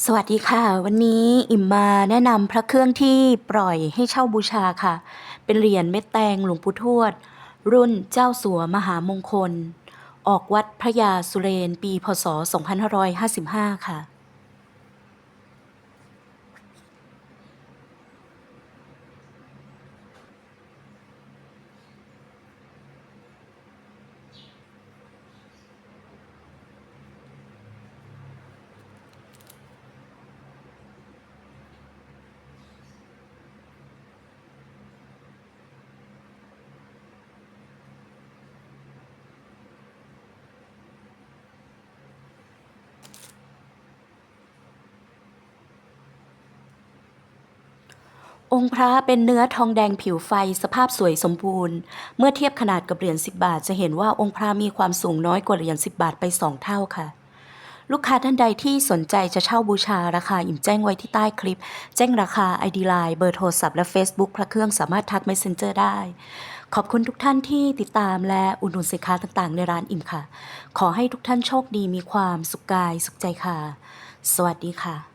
สวัสดีค่ะ วันนี้อิ่มมาแนะนำพระเครื่องที่ปล่อยให้เช่าบูชาค่ะ เป็นเหรียญเม็ดแตงหลวงปู่ทวด รุ่นเจ้าสัวมหามงคล ออกวัดพระยาสุเรนปีพศ 2555 ค่ะ องค์พระเป็นเนื้อทองแดงผิวไฟสภาพสวยสมบูรณ์ เมื่อเทียบขนาดกับเหรียญ10 บาท จะเห็นว่าองค์พระมีความสูงน้อยกว่าเหรียญ10 บาทไป 2 เท่าค่ะ ลูกค้าท่านใดที่สนใจจะเช่าบูชาราคาอิ่มแจ้งไว้ที่ใต้คลิป แจ้งราคา ID Line เบอร์โทรศัพท์และ Facebook พระเครื่องสามารถทัก Messenger ได้ ขอบคุณทุกท่านที่ติดตามและอุดหนุนสินค้าต่างๆ ในร้านอิ่มค่ะ ขอให้ทุกท่านโชคดีมีความสุขกายสุขใจค่ะ สวัสดีค่ะ